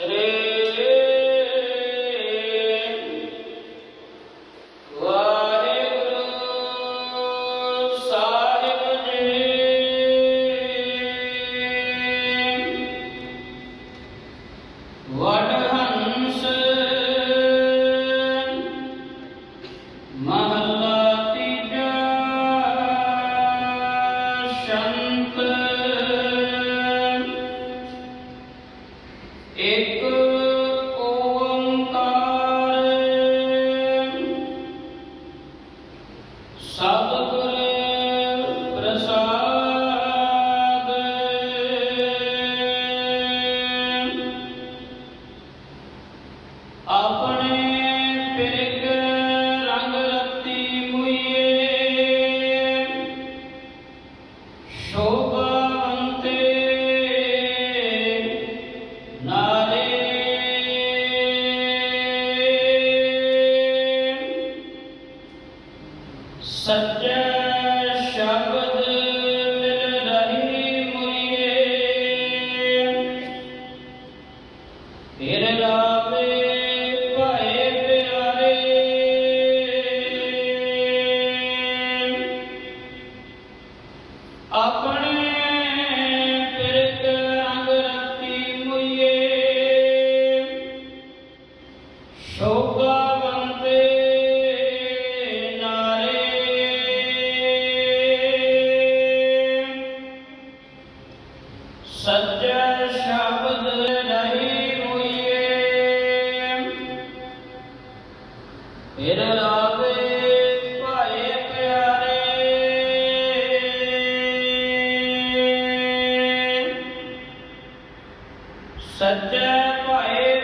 Love. Sabe ਸੱਚੇ ਸ਼ਬਦ ਨਹੀਂ ਹੋਈਏ। ਫਿਰ ਲਾਵੇ ਭਾਏ ਪਿਆਰੇ। ਸੱਚੇ ਭਾਏ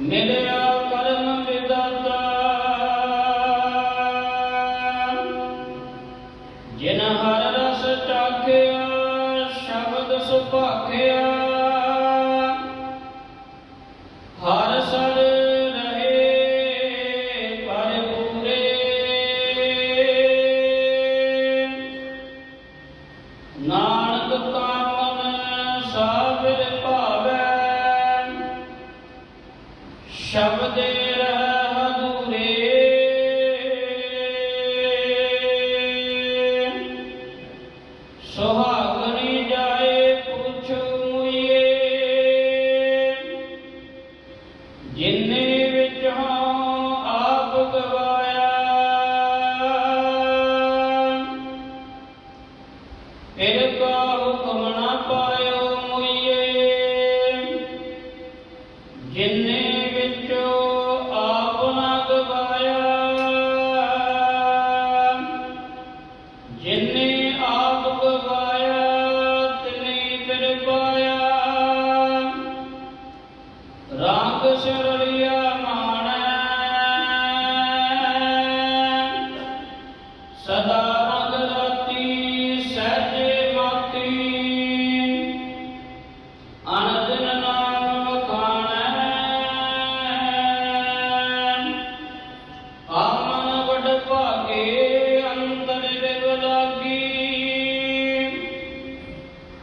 never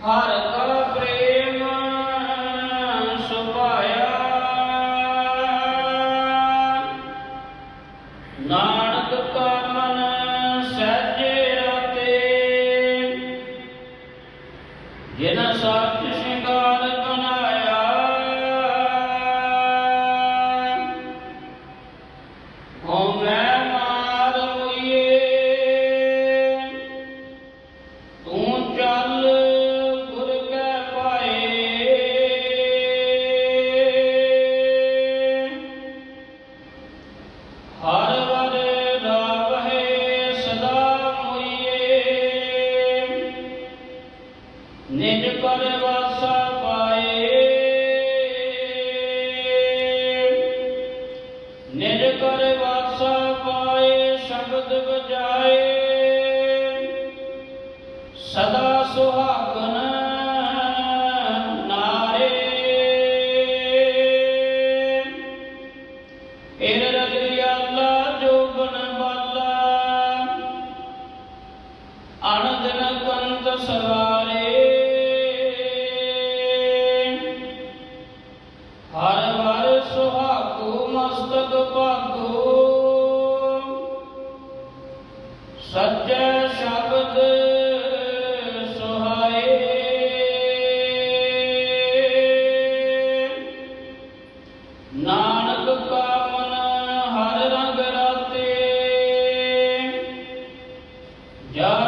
para ਸ਼ਬਦ ਸਦਾ ਸੁਹਾਗਨ ਨਾਰੇ। ਇਨ ਜੋਗਨ ਬਾਲਾ ਅਨੰਦ ਕੰਤ ਸਵਾ ਸੱਜੇ ਸ਼ਬਦ ਸੁਹਾਏ। ਨਾਨਕ ਕਾ ਹਰ ਰੰਗ ਰਾਤੇ। ਜਾ